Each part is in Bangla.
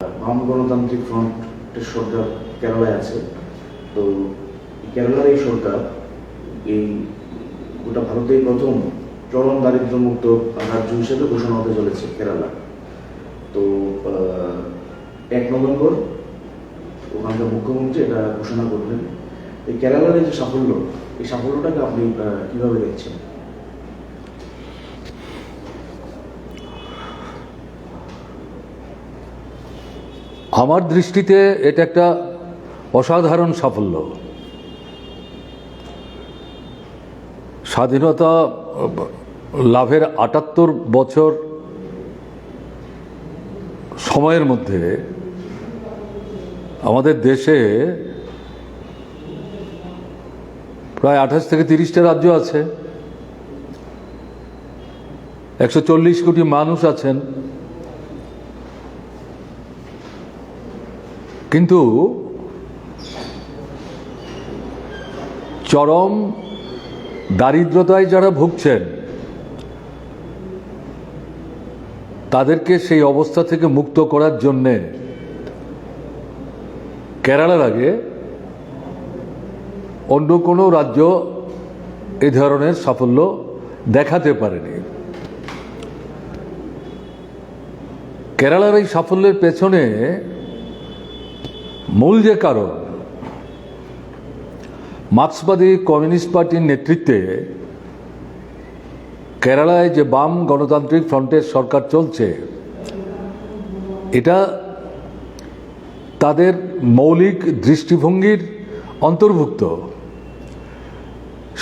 বাম গণতান্ত্রিক ফ্রন্টের সরকার কেরালায় আছে। তো কেরালার এই সরকার, এই গোটা ভারতেই প্রথম চরম দারিদ্র্যমুক্ত রাজ্য হিসেবে ঘোষণা হতে চলেছে কেরালা। তো এক নভেম্বর ওখানকার মুখ্যমন্ত্রী এটা ঘোষণা করলেন। এই কেরালার এই যে সাফল্য, এই সাফল্যটাকে আপনি কীভাবে দেখছেন? আমার দৃষ্টিতে এটা একটা অসাধারণ সাফল্য। স্বাধীনতা, লাভের আটাত্তর বছর সময়ের মধ্যে আমাদের দেশে প্রায় আঠাশ থেকে তিরিশটা রাজ্য আছে। একশো চল্লিশ কোটি মানুষ আছেন। কিন্তু চরম দারিদ্রতায় যারা ভুগছেন, তাদেরকে সেই অবস্থা থেকে মুক্ত করার জন্যে কেরালার আগে অন্য কোনো রাজ্য এ ধরনের সাফল্য দেখাতে পারেনি। কেরালার এই সাফল্যের পেছনে মূল যে কারণ, মার্ক্সবাদী কমিউনিস্ট পার্টির নেতৃত্বে কেরালায় যে বাম গণতান্ত্রিক ফ্রন্টের সরকার চলছে, এটা তাদের মৌলিক দৃষ্টিভঙ্গির অন্তর্ভুক্ত।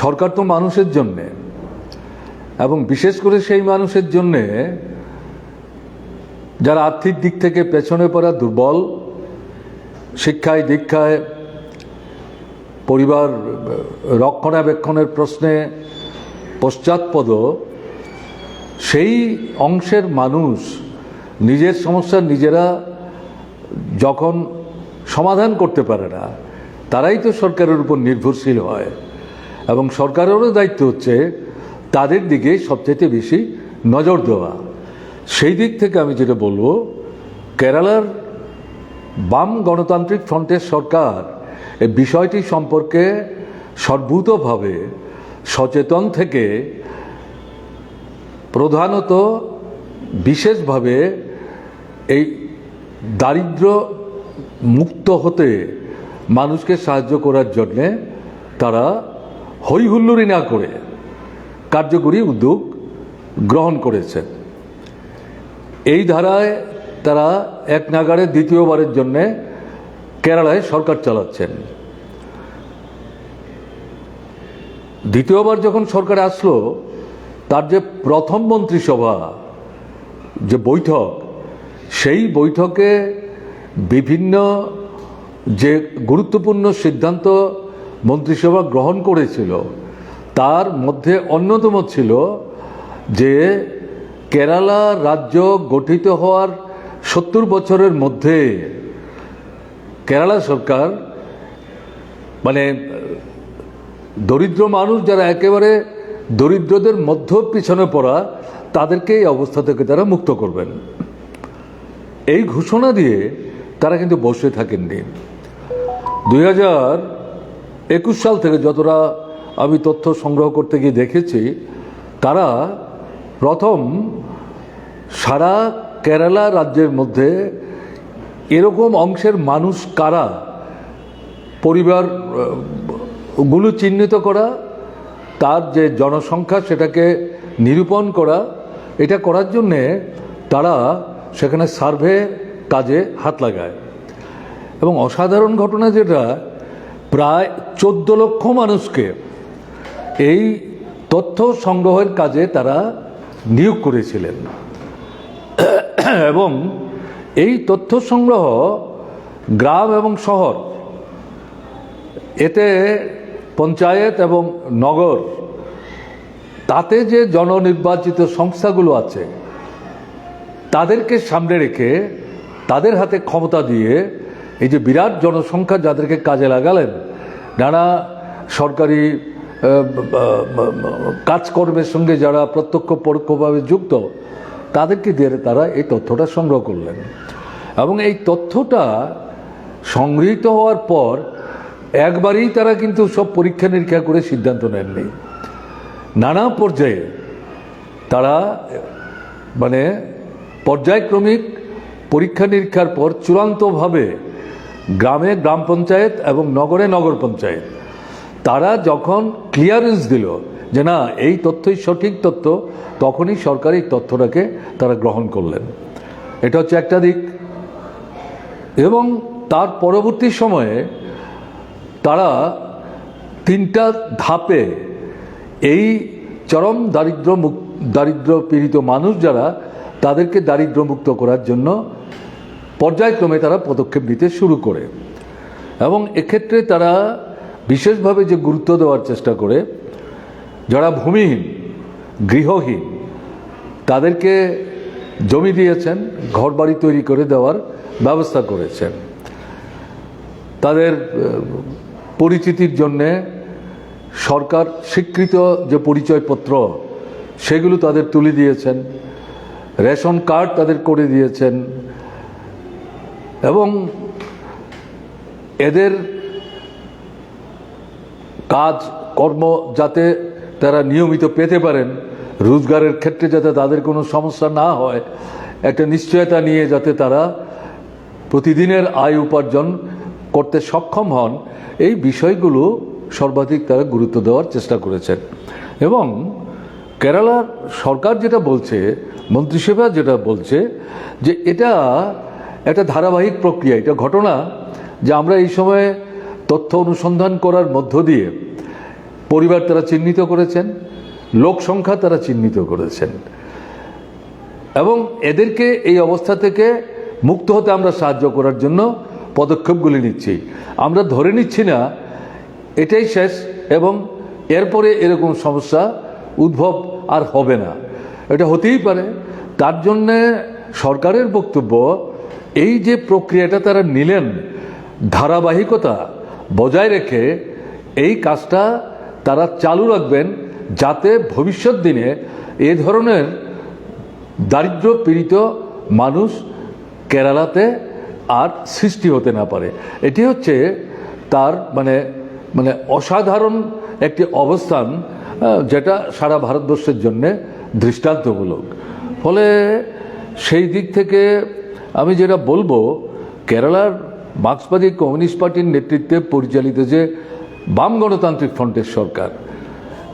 সরকার তো মানুষের জন্যে, এবং বিশেষ করে সেই মানুষের জন্যে যারা আর্থিক দিক থেকে পেছনে পড়া দুর্বল শিক্ষায়, দীক্ষায়, পরিবার, রক্ষণাবেক্ষণের প্রশ্নে পশ্চাৎপদ, সেই অংশের মানুষ, নিজের সমস্যা নিজেরা যখন সমাধান করতে পারে না, তারাই তো সরকারের উপর নির্ভরশীল হয়। এবং সরকারেরও দায়িত্ব হচ্ছে তাদের দিকে সবচেয়ে বেশি নজর দেওয়া। সেই দিক থেকে আমি যেটা বলব, কেরালার বাম গণতান্ত্রিক ফ্রন্টের সরকার এই বিষয়টি সম্পর্কে সর্বূতভাবে সচেতন থেকে প্রধানত বিশেষভাবে এই দারিদ্র মুক্ত হতে মানুষকে সাহায্য করার জন্যে তারা হৈহুল্লোড়ি না করে কার্যকরী উদ্যোগ গ্রহণ করেছেন। এই ধারায় তারা এক নাগারে দ্বিতীয়বারের জন্য কেরালায় সরকার চালাচ্ছেন। দ্বিতীয়বার যখন সরকার আসলো, তার যে প্রথম মন্ত্রিসভা, যে বৈঠক, সেই বৈঠকে বিভিন্ন যে গুরুত্বপূর্ণ সিদ্ধান্ত মন্ত্রিসভা গ্রহণ করেছিল, তার মধ্যে অন্যতম ছিল যে কেরালা রাজ্য গঠিত হওয়ার সত্তর বছরের মধ্যে কেরালা সরকার মানে দরিদ্র মানুষ যারা একেবারে দরিদ্রদের মধ্য পিছনে পড়া, তাদেরকে এই অবস্থা থেকে তারা মুক্ত করবেন। এই ঘোষণা দিয়ে তারা কিন্তু বসে থাকেননি। দুই হাজার একুশ সাল থেকে যতটা আমি তথ্য সংগ্রহ করতে গিয়ে দেখেছি, তারা প্রথম সারা কেরালা রাজ্যের মধ্যে এরকম অংশের মানুষ কারা? পরিবারগুলো চিহ্নিত করা, তার যে জনসংখ্যা সেটাকে নিরূপণ করা, এটা করার জন্যে তারা সেখানে সার্ভে কাজে হাত লাগায়। এবং অসাধারণ ঘটনা যেটা, প্রায় চোদ্দ লক্ষ মানুষকে এই তথ্য সংগ্রহের কাজে তারা নিয়োগ করেছিলেন। এবং এই তথ্য সংগ্রহ গ্রাম এবং শহর, এতে পঞ্চায়েত এবং নগর, তাতে যে জননির্বাচিত সংস্থাগুলো আছে, তাদেরকে সামনে রেখে তাদের হাতে ক্ষমতা দিয়ে এই যে বিরাট জনসংখ্যা যাদেরকে কাজে লাগালেন, নানা সরকারি কাজকর্মের সঙ্গে যারা প্রত্যক্ষ পরোক্ষভাবে যুক্ত তাদেরকে দিয়ে তারা এই তথ্যটা সংগ্রহ করলেন। এবং এই তথ্যটা সংগৃহীত হওয়ার পর একবারেই তারা কিন্তু সব পরীক্ষা নিরীক্ষা করে সিদ্ধান্ত নেননি। নানা পর্যায়ে তারা মানে পর্যায়ক্রমিক পরীক্ষা নিরীক্ষার পর চূড়ান্তভাবে গ্রামে গ্রাম পঞ্চায়েত এবং নগরে নগর পঞ্চায়েত, তারা যখন ক্লিয়ারেন্স দিল যে না, এই তথ্যই সঠিক তথ্য, তখনই সরকার এই তথ্যটাকে তারা গ্রহণ করলেন। এটা হচ্ছে একটা দিক। এবং তার পরবর্তী সময়ে তারা তিনটা ধাপে এই চরম দারিদ্র দারিদ্র পীড়িত মানুষ যারা, তাদেরকে দারিদ্র্যমুক্ত করার জন্য পর্যায়ক্রমে তারা পদক্ষেপ নিতে শুরু করে। এবং এক্ষেত্রে তারা বিশেষভাবে যে গুরুত্ব দেওয়ার চেষ্টা করে যারা ভূমিহীন, গৃহহীন, তাদেরকে জমি দিয়েছেন, ঘরবাড়ি তৈরি করে দেওয়ার ব্যবস্থা করেছেন। তাদের পরিচিতির জন্যে সরকার স্বীকৃত যে পরিচয়পত্র, সেগুলো তাদের তুলে দিয়েছেন, রেশন কার্ড তাদের করে দিয়েছেন, এবং এদের কাজ, কর্ম যাতে তারা নিয়মিত পেতে পারেন রোজগারের ক্ষেত্রে যাতে তাদের কোনো সমস্যা না হয়। একটা নিশ্চয়তা নিয়ে যাতে তারা প্রতিদিনের আয় উপার্জন করতে সক্ষম হন, এই বিষয়গুলো সর্বাধিক তারা গুরুত্ব দেওয়ার চেষ্টা করেছেন। এবং কেরালার সরকার যেটা বলছে, মন্ত্রিসভা যেটা বলছে, যে এটা একটা ধারাবাহিক প্রক্রিয়া, এটা ঘটনা যে আমরা এই সময়ে তথ্য অনুসন্ধান করার মধ্য দিয়ে পরিবার তারা চিহ্নিত করেছেন, লোক সংখ্যা তারা চিহ্নিত করেছেন। এবং এদেরকে এই অবস্থা থেকে মুক্ত হতে আমরা সাহায্য করার জন্য পদক্ষেপগুলি নিচ্ছি। আমরা ধরে নিচ্ছি না, এটাই শেষ এবং এরপরে এরকম সমস্যা উদ্ভব আর হবে না। এটা হতেই পারে। তার জন্যে সরকারের বক্তব্য, এই যে প্রক্রিয়াটা তারা নিলেন, ধারাবাহিকতা বজায় রেখে এই কাজটা তারা চালু রাখবেন যাতে ভবিষ্যৎ দিনে এ ধরনের দারিদ্র পীড়িত মানুষ কেরালাতে আর সৃষ্টি হতে না পারে। এটি হচ্ছে তার মানে মানে অসাধারণ একটি অবস্থান যেটা সারা ভারতবর্ষের জন্যে দৃষ্টান্তমূলক। ফলে সেই দিক থেকে আমি যেটা বলব, কেরালার মার্ক্সবাদী কমিউনিস্ট পার্টির নেতৃত্বে পরিচালিত যে বাম গণতান্ত্রিক ফ্রন্টের সরকার।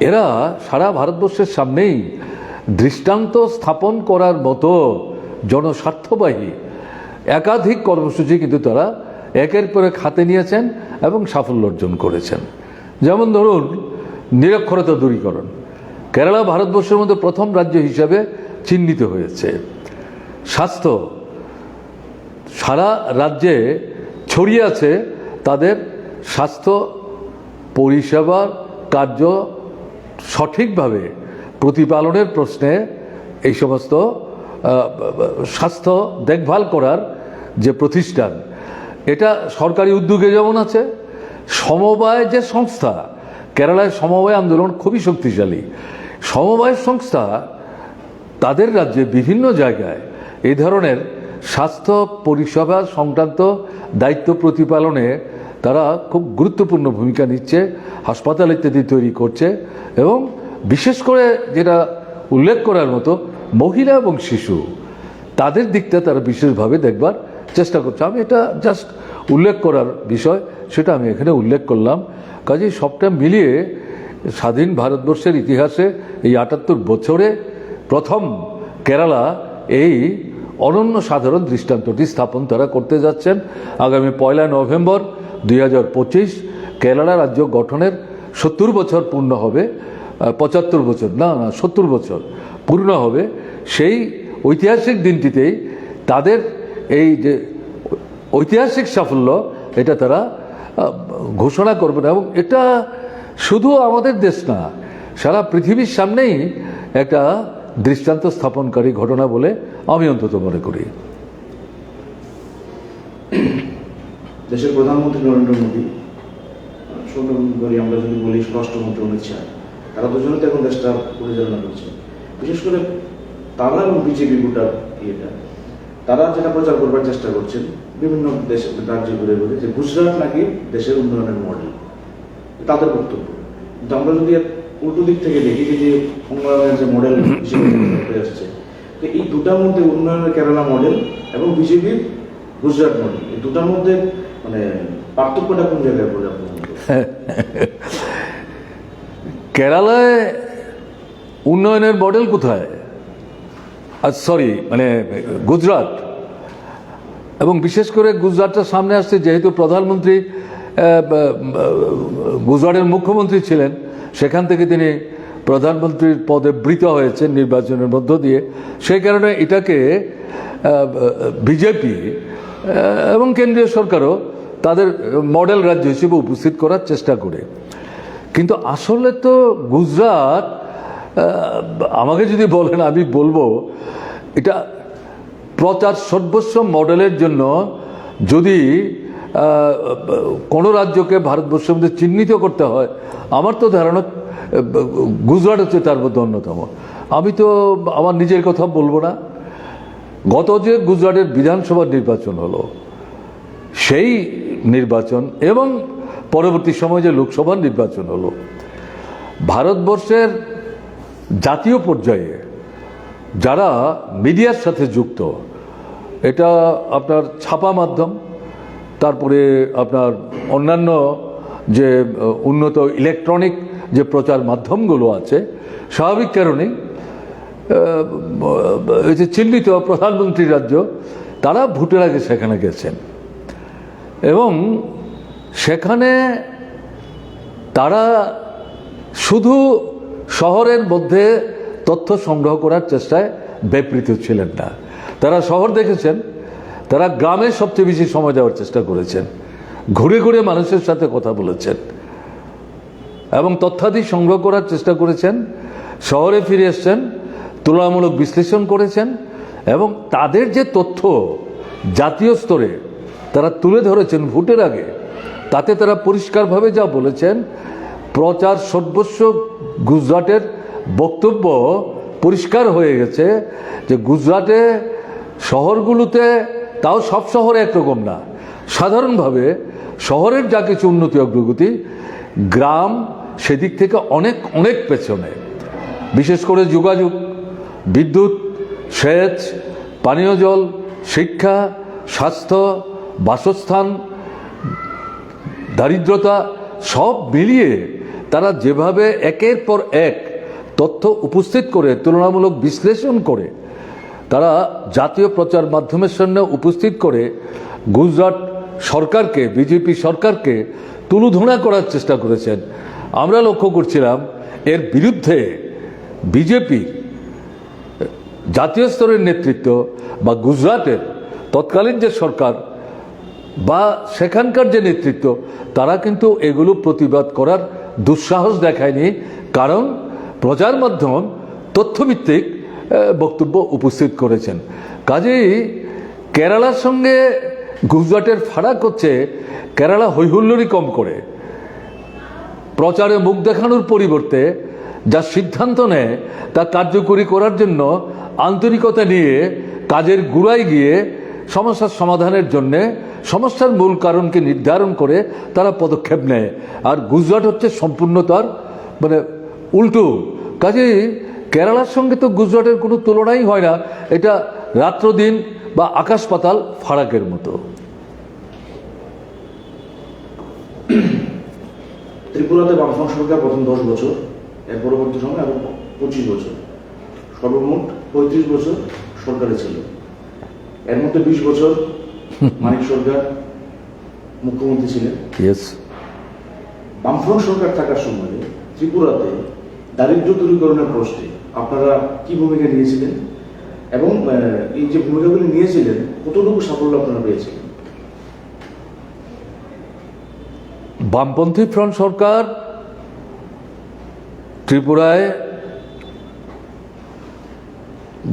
এরা সারা ভারতবর্ষের সামনেই দৃষ্টান্ত স্থাপন করার মতো জনস্বার্থবাহী একাধিক কর্মসূচি কিন্তু তারা একের পর এক হাতে নিয়েছেন এবং সাফল্য অর্জন করেছেন। যেমন ধরুন, নিরক্ষরতা দূরীকরণ। কেরালা ভারতবর্ষের মধ্যে প্রথম রাজ্য হিসাবে চিহ্নিত হয়েছে। স্বাস্থ্য। সারা রাজ্যে ছড়িয়ে আছে তাদের স্বাস্থ্য পরিষেবার কার্য সঠিকভাবে প্রতিপালনের প্রশ্নে এই সমস্ত স্বাস্থ্য দেখভাল করার যে প্রতিষ্ঠান, এটা সরকারি উদ্যোগে যেমন আছে, সমবায় যে সংস্থা, কেরালায় সমবায় আন্দোলন খুবই শক্তিশালী। সমবায় সংস্থা তাদের রাজ্যে বিভিন্ন জায়গায় এই ধরনের স্বাস্থ্য পরিষেবা সংক্রান্ত দায়িত্ব প্রতিপালনে তারা খুব গুরুত্বপূর্ণ ভূমিকা নিচ্ছে, হাসপাতাল ইত্যাদি তৈরি করছে এবং বিশেষ করে যেটা উল্লেখ করার মতো মহিলা এবং শিশু, তাদের দিকটা তারা বিশেষভাবে দেখবার চেষ্টা করছে। আমি এটা জাস্ট উল্লেখ করার বিষয়, সেটা আমি এখানে উল্লেখ করলাম। কাজেই সবটা মিলিয়ে স্বাধীন ভারতবর্ষের ইতিহাসে এই আটাত্তর বছরে প্রথম কেরালা এই অনন্য সাধারণ দৃষ্টান্তটি স্থাপন তারা করতে যাচ্ছেন। আগামী পয়লা নভেম্বর দুই হাজার পঁচিশ কেরালা রাজ্য গঠনের সত্তর বছর পূর্ণ হবে পঁচাত্তর বছর, না না, সত্তর বছর পূর্ণ হবে। সেই ঐতিহাসিক দিনটিতেই তাদের এই যে ঐতিহাসিক সাফল্য, এটা তারা ঘোষণা করবে না। এবং এটা শুধু আমাদের দেশ না, সারা পৃথিবীর সামনেই একটা দৃষ্টান্ত স্থাপনকারী ঘটনা বলে আমি অন্তত মনে করি। দেশের প্রধানমন্ত্রী নরেন্দ্র মোদী সর্বোপরি আমরা যদি বলি স্বরাষ্ট্রমন্ত্রী অমিত শাহ, তারা দুজনে তো এখন দেশটা পরিচালনা করছে। বিশেষ করে তারা এবং বিজেপি গোটা ইয়েটা। তারা যেটা প্রচার করবার চেষ্টা করছেন বিভিন্ন দেশ, রাজ্য ঘুরে ঘুরে, যে গুজরাট নাকি দেশের উন্নয়নের মডেল তাদের বক্তব্য। কিন্তু আমরা যদি উল্টো দিক থেকে দেখি যে উন্নয়নের যে মডেল হিসেবে আসছে, তো এই দুটার মধ্যে উন্নয়নের কেরালা মডেল এবং বিজেপির গুজরাট মডেল এই দুটার মধ্যে মানে কেরালায় উন্নয়নের মডেল কোথায়? আর সরি মানে গুজরাট। এবং বিশেষ করে গুজরাটটা সামনে আসছে, যেহেতু প্রধানমন্ত্রী গুজরাটের মুখ্যমন্ত্রী ছিলেন, সেখান থেকে তিনি প্রধানমন্ত্রীর পদে বৃত হয়েছেন নির্বাচনের মধ্য দিয়ে। সেই কারণে এটাকে বিজেপি এবং কেন্দ্রীয় সরকারও তাদের মডেল রাজ্য হিসেবে উপস্থিত করার চেষ্টা করে। কিন্তু আসলে তো গুজরাট আমাকে যদি বলেন, আমি বলব, এটা প্রচার সর্বস্ব মডেলের জন্য যদি কোনো রাজ্যকে ভারতবর্ষের মধ্যে চিহ্নিত করতে হয়, আমার তো ধারণা গুজরাট হচ্ছে তার মধ্যে অন্যতম। আমি তো আমার নিজের কথা বলব না। গত যে গুজরাটের বিধানসভা নির্বাচন হলো, সেই নির্বাচন এবং পরবর্তী সময়ে যে লোকসভা নির্বাচন হলো, ভারতবর্ষের জাতীয় পর্যায়ে যারা মিডিয়ার সাথে যুক্ত, এটা আপনার ছাপা মাধ্যম, তারপরে আপনার অন্যান্য যে উন্নত ইলেকট্রনিক যে প্রচার মাধ্যমগুলো আছে, স্বাভাবিক কারণেই এই যে চিহ্নিত প্রধানমন্ত্রী রাজ্য, তারা ভোটের আগে সেখানে গেছেন। এবং সেখানে তারা শুধু শহরের মধ্যে তথ্য সংগ্রহ করার চেষ্টায় ব্যাপৃত ছিলেন না। তারা শহর দেখেছেন, তারা গ্রামে সবচেয়ে বেশি সময় দেওয়ার চেষ্টা করেছেন, ঘুরে ঘুরে মানুষের সাথে কথা বলেছেন এবং তথ্যাদি সংগ্রহ করার চেষ্টা করেছেন, শহরে ফিরে এসছেন, তুলনামূলক বিশ্লেষণ করেছেন এবং তাদের যে তথ্য জাতীয় স্তরে তারা তুলে ধরেছেন ভোটের আগে। তাতে তারা পরিষ্কারভাবে যা বলেছেন, প্রচার সর্বস্ব গুজরাটের বক্তব্য পরিষ্কার হয়ে গেছে যে গুজরাটে শহরগুলোতে তাও সব শহরে একরকম না। সাধারণভাবে শহরের যা কিছু উন্নতি অগ্রগতি, গ্রাম সেদিক থেকে অনেক অনেক পেছনে। বিশেষ করে যোগাযোগ, বিদ্যুৎ, সেচ, পানীয় জল, শিক্ষা, স্বাস্থ্য বাসস্থান, দারিদ্রতা সব মিলিয়ে তারা যেভাবে একের পর এক তথ্য উপস্থিত করে, তুলনামূলক বিশ্লেষণ করে, তারা জাতীয় প্রচার মাধ্যমের সামনে উপস্থিত করে গুজরাট সরকারকে, বিজেপি সরকারকে তুলুধোনা করার চেষ্টা করেছেন। আমরা লক্ষ্য করছিলাম, এর বিরুদ্ধে বিজেপি জাতীয় স্তরের নেতৃত্ব বা গুজরাটের তৎকালীন যে সরকার বা সেখানকার যে নেতৃত্ব, তারা কিন্তু এগুলো প্রতিবাদ করার দুঃসাহস দেখায়নি। কারণ প্রচার মাধ্যম তথ্যভিত্তিক বক্তব্য উপস্থিত করেছেন। কাজেই কেরালার সঙ্গে গুজরাটের ফারাক হচ্ছে কেরালা হৈহুল্লোরই কম করে। প্রচারে মুখ দেখানোর পরিবর্তে যা সিদ্ধান্ত নেয়, তা কার্যকরী করার জন্য আন্তরিকতা নিয়ে কাজের গুড়ায় গিয়ে সমস্যার সমাধানের জন্যে, সমস্যার মূল কারণকে নির্ধারণ করে তারা পদক্ষেপ নেয়। আর গুজরাট হচ্ছে সম্পূর্ণ তার মানে উল্টো। কাজেই কেরালার সঙ্গে তো গুজরাটের কোনো তুলনাই হয় না, এটা রাত্র দিন বা আকাশ পাতাল ফারাকের মতো। ত্রিপুরাতে বামফ্রন্ট সরকার প্রথম দশ বছর, এর পরবর্তী সময় আরও পঁচিশ বছর। সর্বমোট পঁয়ত্রিশ বছর সরকারে ছিল। এর মধ্যে বিশ বছর মানিক সরকার মুখ্যমন্ত্রী ছিলেন। বামফ্রন্ট সরকার থাকার সময়ে ত্রিপুরাতে দারিদ্র দূরীকরণের প্রশ্নে আপনারা কি ভূমিকা নিয়েছিলেন? এবং এই যে ভূমিকাগুলি নিয়েছিলেন কতটুকু সাফল্য আপনারা পেয়েছিলেন? বামপন্থী ফ্রন্ট সরকার ত্রিপুরায়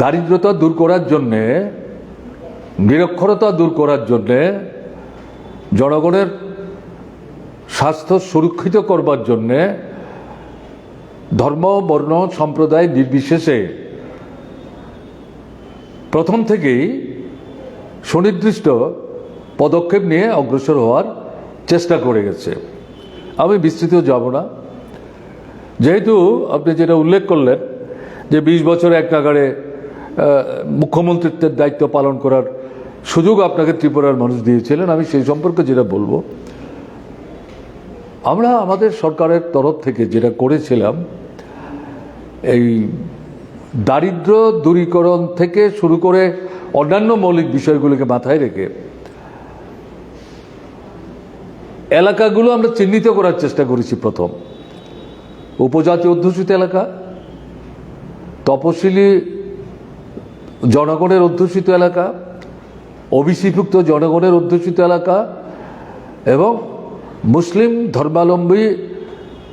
দারিদ্রতা দূর করার জন্যে নিরক্ষরতা দূর করার জন্যে জনগণের স্বাস্থ্য সুরক্ষিত করবার জন্যে ধর্ম, বর্ণ, সম্প্রদায় নির্বিশেষে প্রথম থেকেই সুনির্দিষ্ট পদক্ষেপ নিয়ে অগ্রসর হওয়ার চেষ্টা করে গেছে। আমি বিস্তৃত যাব না। যেহেতু আপনি যেটা উল্লেখ করলেন যে বিশ বছর এক নাগাড়ে মুখ্যমন্ত্রিত্বের দায়িত্ব পালন করার সুযোগ আপনাকে ত্রিপুরার মানুষ দিয়েছিলেন, আমি সেই সম্পর্কে যেটা বলব। আমরা আমাদের সরকারের তরফ থেকে যেটা করেছিলাম, এই দারিদ্র দূরীকরণ থেকে শুরু করে অন্যান্য মৌলিক বিষয়গুলোকে মাথায় রেখে এলাকাগুলো আমরা চিহ্নিত করার চেষ্টা করেছি প্রথম। উপজাতি অধ্যুষিত এলাকা, তপশিলি জনগণের অধ্যুষিত এলাকা ওবিসিভুক্ত জনগণের অধ্যুষিত এলাকা এবং মুসলিম ধর্মাবলম্বী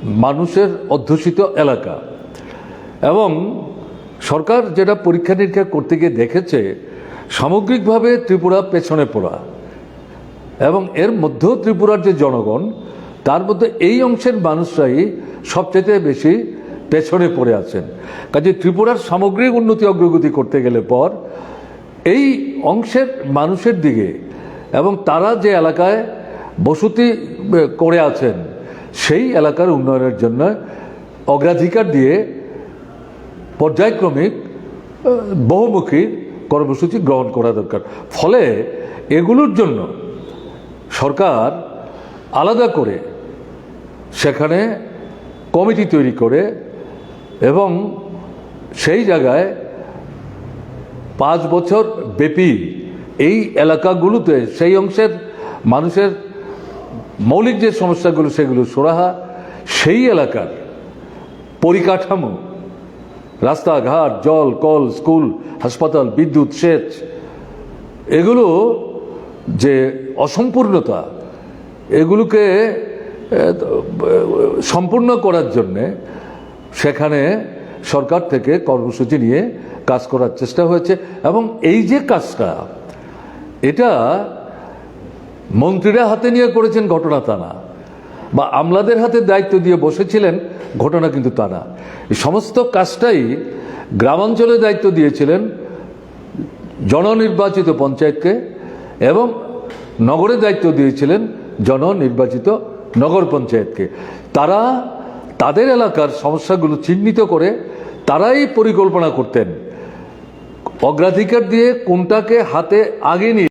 মানুষের অধ্যুষিত এলাকা। এবং সরকার যেটা পরীক্ষা নিরীক্ষা করতে গিয়ে দেখেছে, সামগ্রিকভাবে ত্রিপুরা পেছনে পড়া। এবং এর মধ্যেও ত্রিপুরার যে জনগণ, তার মধ্যে এই অংশের মানুষরাই সবচেয়ে বেশি পেছনে পড়ে আছেন। কাজে ত্রিপুরার সামগ্রিক উন্নতি অগ্রগতি করতে গেলে পর এই অংশের মানুষের দিকে এবং তারা যে এলাকায় বসতি করে আছেন, সেই এলাকার উন্নয়নের জন্য অগ্রাধিকার দিয়ে পর্যায়ক্রমিক বহুমুখী কর্মসূচি গ্রহণ করা দরকার। ফলে এগুলোর জন্য সরকার আলাদা করে সেখানে কমিটি তৈরি করে এবং সেই জায়গায় পাঁচ বছর ব্যাপী এই এলাকাগুলোতে সেই অংশের মানুষের মৌলিক যে সমস্যাগুলো সেগুলো সুরাহা, সেই এলাকার পরিকাঠামো, রাস্তাঘাট, জল, কল, স্কুল, হাসপাতাল, বিদ্যুৎ, সেচ, এগুলো যে অসম্পূর্ণতা, এগুলোকে সম্পূর্ণ করার জন্যে সেখানে সরকার থেকে কর্মসূচি নিয়ে কাজ করার চেষ্টা হয়েছে এবং এই যে কাজটা, এটা মন্ত্রীরা হাতে নিয়ে করেছেন ঘটনা তা না, বা আমলাদের হাতে দায়িত্ব দিয়ে বসেছিলেন, ঘটনা কিন্তু তা না। এই সমস্ত কাজটাই গ্রামাঞ্চলে দায়িত্ব দিয়েছিলেন জননির্বাচিত পঞ্চায়েতকে এবং নগরে দায়িত্ব দিয়েছিলেন জননির্বাচিত নগর পঞ্চায়েতকে। তারা, তাদের এলাকার সমস্যাগুলো চিহ্নিত করে তারাই পরিকল্পনা করতেন। অগ্রাধিকার দিয়ে কোনটাকে হাতে আগে নিয়ে